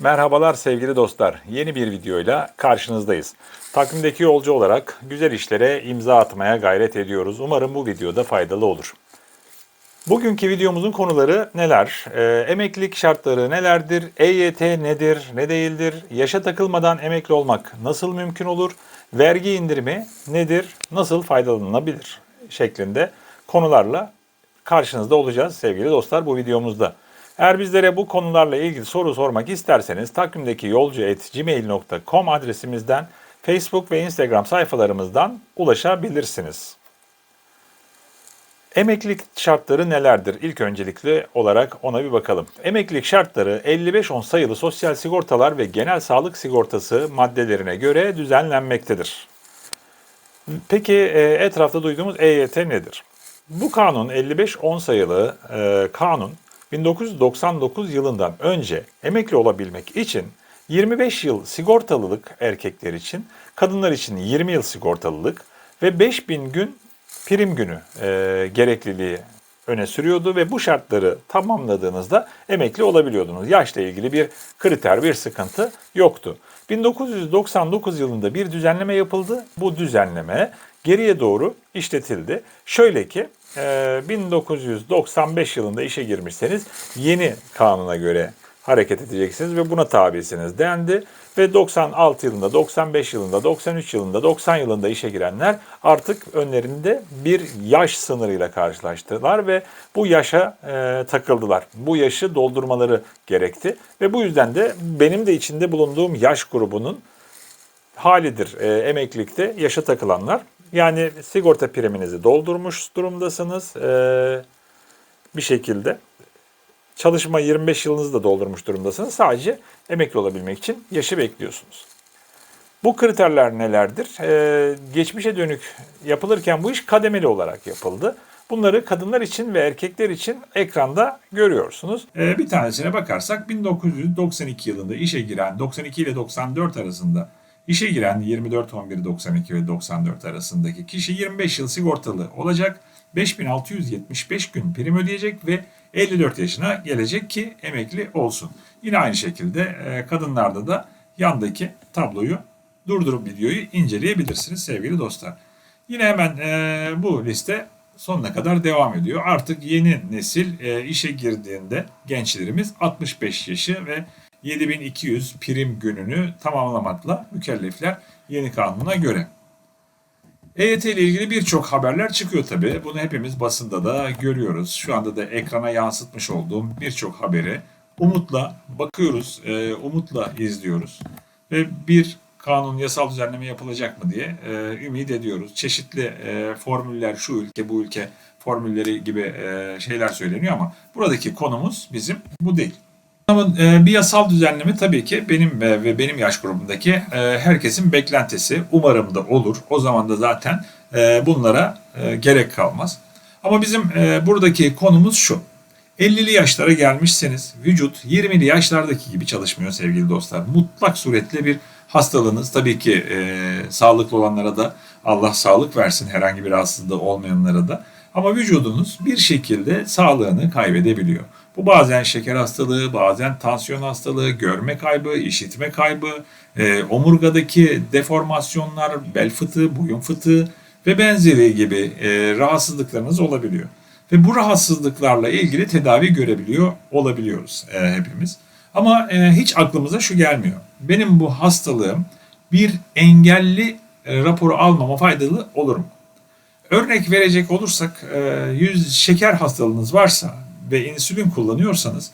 Merhabalar sevgili dostlar. Yeni bir videoyla karşınızdayız. Takvimdeki yolcu olarak güzel işlere imza atmaya gayret ediyoruz. Umarım bu videoda faydalı olur. Bugünkü videomuzun konuları neler? Ee, emeklilik şartları nelerdir? EYT nedir, ne değildir? Yaşa takılmadan emekli olmak nasıl mümkün olur? Vergi indirimi nedir? Nasıl faydalanılabilir? Şeklinde konularla karşınızda olacağız sevgili dostlar bu videomuzda. Eğer bizlere bu konularla ilgili soru sormak isterseniz takvimdeki yolcu.gmail.com adresimizden Facebook ve Instagram sayfalarımızdan ulaşabilirsiniz. Emeklilik şartları nelerdir? İlk öncelikli olarak ona bir bakalım. Emeklilik şartları 55-10 sayılı sosyal sigortalar ve genel sağlık sigortası maddelerine göre düzenlenmektedir. Peki e, etrafta duyduğumuz EYT nedir? Bu kanun 55-10 sayılı e, kanun 1999 yılından önce emekli olabilmek için 25 yıl sigortalılık erkekler için, kadınlar için 20 yıl sigortalılık ve 5000 gün prim günü e, gerekliliği öne sürüyordu ve bu şartları tamamladığınızda emekli olabiliyordunuz. Yaşla ilgili bir kriter, bir sıkıntı yoktu. 1999 yılında bir düzenleme yapıldı. Bu düzenleme geriye doğru işletildi. Şöyle ki 1995 yılında işe girmişseniz yeni kanuna göre hareket edeceksiniz ve buna tabisiniz dendi. Ve 96 yılında, 95 yılında, 93 yılında, 90 yılında işe girenler artık önlerinde bir yaş sınırıyla karşılaştılar ve bu yaşa e, takıldılar. Bu yaşı doldurmaları gerekti ve bu yüzden de benim de içinde bulunduğum yaş grubunun halidir e, emeklilikte yaşa takılanlar. Yani sigorta priminizi doldurmuş durumdasınız e, bir şekilde. Çalışma 25 yılınızı da doldurmuş durumdasınız. Sadece emekli olabilmek için yaşı bekliyorsunuz. Bu kriterler nelerdir? Ee, geçmişe dönük yapılırken bu iş kademeli olarak yapıldı. Bunları kadınlar için ve erkekler için ekranda görüyorsunuz. Ee, bir tanesine bakarsak 1992 yılında işe giren 92 ile 94 arasında işe giren 24 11 92 ve 94 arasındaki kişi 25 yıl sigortalı olacak. 5675 gün prim ödeyecek ve 54 yaşına gelecek ki emekli olsun. Yine aynı şekilde e, kadınlarda da yandaki tabloyu durdurup videoyu inceleyebilirsiniz sevgili dostlar. Yine hemen e, bu liste sonuna kadar devam ediyor. Artık yeni nesil e, işe girdiğinde gençlerimiz 65 yaşı ve 7200 prim gününü tamamlamakla mükellefler yeni kanuna göre. EYT ile ilgili birçok haberler çıkıyor tabii. Bunu hepimiz basında da görüyoruz. Şu anda da ekrana yansıtmış olduğum birçok haberi umutla bakıyoruz, e, umutla izliyoruz. Ve bir kanun yasal düzenleme yapılacak mı diye e, ümit ediyoruz. Çeşitli e, formüller, şu ülke, bu ülke formülleri gibi e, şeyler söyleniyor ama buradaki konumuz bizim bu değil. E, bir yasal düzenleme tabii ki benim e, ve benim yaş grubundaki e, herkesin beklentisi. Umarım da olur. O zaman da zaten bunlara gerek kalmaz. Ama bizim buradaki konumuz şu. 50'li yaşlara gelmişseniz vücut 20'li yaşlardaki gibi çalışmıyor sevgili dostlar. Mutlak suretle bir hastalığınız tabii ki e, sağlıklı olanlara da Allah sağlık versin herhangi bir rahatsızlığı olmayanlara da. Ama vücudunuz bir şekilde sağlığını kaybedebiliyor. Bu bazen şeker hastalığı, bazen tansiyon hastalığı, görme kaybı, işitme kaybı, e, omurgadaki deformasyonlar, bel fıtığı, boyun fıtığı ve benzeri gibi e, rahatsızlıklarınız olabiliyor. Ve bu rahatsızlıklarla ilgili tedavi görebiliyor olabiliyoruz e, hepimiz. Ama e, hiç aklımıza şu gelmiyor. Benim bu hastalığım bir engelli e, raporu almama faydalı olur mu? Örnek verecek olursak e, yüz şeker hastalığınız varsa ve insülin kullanıyorsanız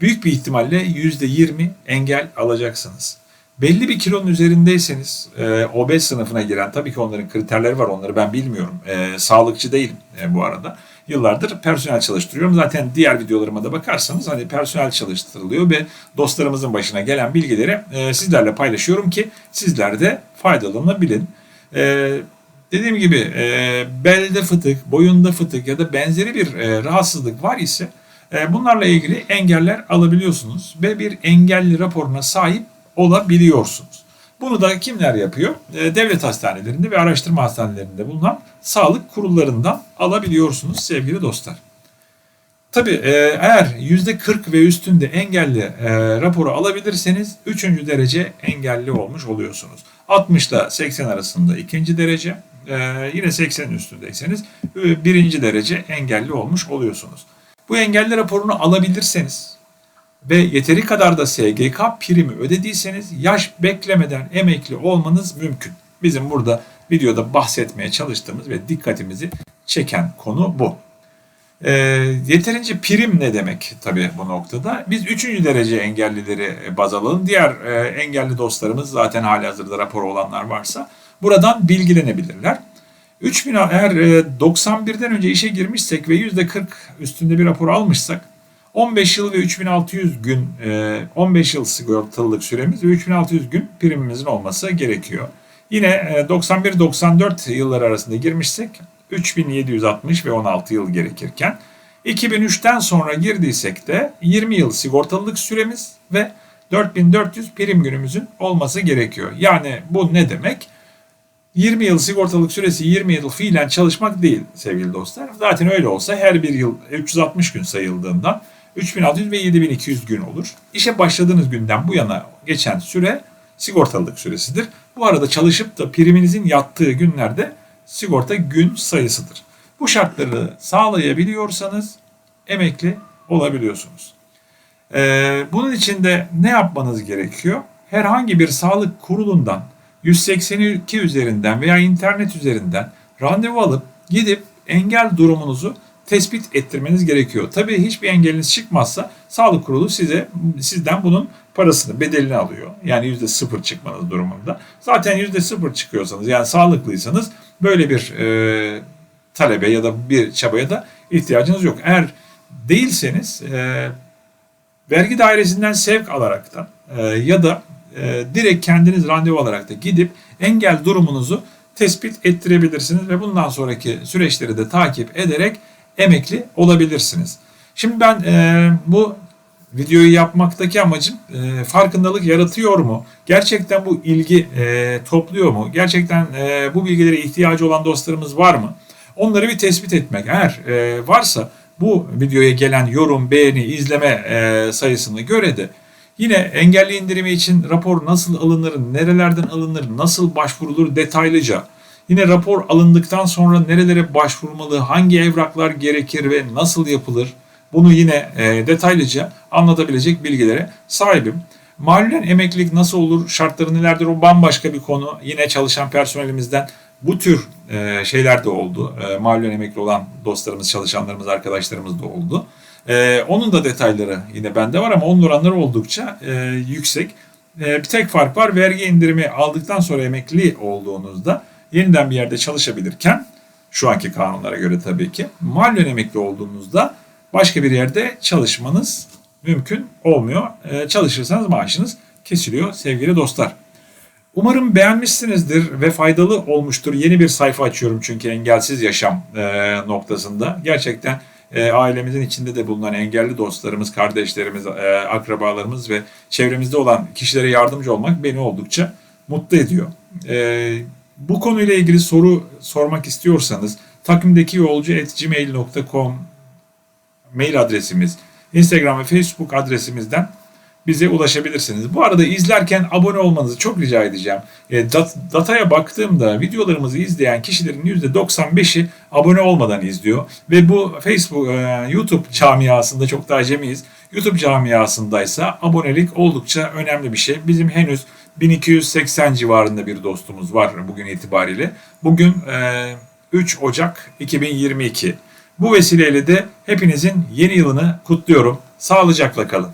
büyük bir ihtimalle %20 engel alacaksınız. Belli bir kilonun üzerindeyseniz e, obez sınıfına giren tabii ki onların kriterleri var onları ben bilmiyorum. E, sağlıkçı değilim e, bu arada. Yıllardır personel çalıştırıyorum. Zaten diğer videolarıma da bakarsanız hani personel çalıştırılıyor ve dostlarımızın başına gelen bilgileri e, sizlerle paylaşıyorum ki sizler de faydalanabilin. E, Dediğim gibi e, belde fıtık, boyunda fıtık ya da benzeri bir e, rahatsızlık var ise e, bunlarla ilgili engeller alabiliyorsunuz ve bir engelli raporuna sahip olabiliyorsunuz. Bunu da kimler yapıyor? E, devlet hastanelerinde ve araştırma hastanelerinde bulunan sağlık kurullarından alabiliyorsunuz sevgili dostlar. Tabii e, eğer %40 ve üstünde engelli e, raporu alabilirseniz 3. derece engelli olmuş oluyorsunuz. 60 ile 80 arasında ikinci derece, e, yine 80'in üstündeyseniz e, birinci derece engelli olmuş oluyorsunuz. Bu engelli raporunu alabilirseniz ve yeteri kadar da SGK primi ödediyseniz yaş beklemeden emekli olmanız mümkün. Bizim burada videoda bahsetmeye çalıştığımız ve dikkatimizi çeken konu bu. E, yeterince prim ne demek tabii bu noktada? Biz üçüncü derece engellileri baz alalım. Diğer e, engelli dostlarımız zaten hali hazırda raporu olanlar varsa buradan bilgilenebilirler. 3000 eğer e, 91'den önce işe girmişsek ve %40 üstünde bir rapor almışsak 15 yıl ve 3600 gün e, 15 yıl sigortalılık süremiz ve 3600 gün primimizin olması gerekiyor. Yine e, 91-94 yılları arasında girmişsek 3760 ve 16 yıl gerekirken 2003'ten sonra girdiysek de 20 yıl sigortalılık süremiz ve 4400 prim günümüzün olması gerekiyor. Yani bu ne demek? 20 yıl sigortalık süresi 20 yıl fiilen çalışmak değil sevgili dostlar. Zaten öyle olsa her bir yıl 360 gün sayıldığından 3600 ve 7200 gün olur. İşe başladığınız günden bu yana geçen süre sigortalılık süresidir. Bu arada çalışıp da priminizin yattığı günlerde sigorta gün sayısıdır. Bu şartları sağlayabiliyorsanız emekli olabiliyorsunuz. Ee, bunun için de ne yapmanız gerekiyor? Herhangi bir sağlık kurulundan 182 üzerinden veya internet üzerinden randevu alıp gidip engel durumunuzu tespit ettirmeniz gerekiyor. Tabii hiçbir engeliniz çıkmazsa sağlık kurulu size sizden bunun parasını, bedelini alıyor. Yani yüzde sıfır çıkmanız durumunda. Zaten yüzde sıfır çıkıyorsanız yani sağlıklıysanız böyle bir e, talebe ya da bir çabaya da ihtiyacınız yok. Eğer değilseniz e, vergi dairesinden sevk alaraktan e, ya da e, direkt kendiniz randevu alarak da gidip engel durumunuzu tespit ettirebilirsiniz ve bundan sonraki süreçleri de takip ederek emekli olabilirsiniz. Şimdi ben e, bu videoyu yapmaktaki amacım e, farkındalık yaratıyor mu? Gerçekten bu ilgi e, topluyor mu? Gerçekten e, bu bilgilere ihtiyacı olan dostlarımız var mı? Onları bir tespit etmek. Eğer e, varsa bu videoya gelen yorum, beğeni, izleme e, sayısına göre de yine engelli indirimi için rapor nasıl alınır, nerelerden alınır, nasıl başvurulur detaylıca Yine rapor alındıktan sonra nerelere başvurmalı, hangi evraklar gerekir ve nasıl yapılır bunu yine e, detaylıca anlatabilecek bilgilere sahibim. Malulen emeklilik nasıl olur, şartları nelerdir o bambaşka bir konu. Yine çalışan personelimizden bu tür e, şeyler de oldu. E, malulen emekli olan dostlarımız, çalışanlarımız, arkadaşlarımız da oldu. E, onun da detayları yine bende var ama onun oranları oldukça e, yüksek. E, bir tek fark var vergi indirimi aldıktan sonra emekli olduğunuzda yeniden bir yerde çalışabilirken şu anki kanunlara göre tabii ki mahallen emekli olduğunuzda başka bir yerde çalışmanız mümkün olmuyor. Ee, çalışırsanız maaşınız kesiliyor sevgili dostlar. Umarım beğenmişsinizdir ve faydalı olmuştur. Yeni bir sayfa açıyorum çünkü engelsiz yaşam e, noktasında. Gerçekten e, ailemizin içinde de bulunan engelli dostlarımız, kardeşlerimiz, e, akrabalarımız ve çevremizde olan kişilere yardımcı olmak beni oldukça mutlu ediyor. E, bu konuyla ilgili soru sormak istiyorsanız takvimdeki yolcu mail adresimiz, Instagram ve Facebook adresimizden bize ulaşabilirsiniz. Bu arada izlerken abone olmanızı çok rica edeceğim. E, dat, dataya baktığımda videolarımızı izleyen kişilerin %95'i abone olmadan izliyor. Ve bu Facebook, e, YouTube camiasında çok daha acemiyiz. YouTube camiasındaysa abonelik oldukça önemli bir şey. Bizim henüz 1280 civarında bir dostumuz var bugün itibariyle. Bugün e, 3 Ocak 2022. Bu vesileyle de hepinizin yeni yılını kutluyorum. Sağlıcakla kalın.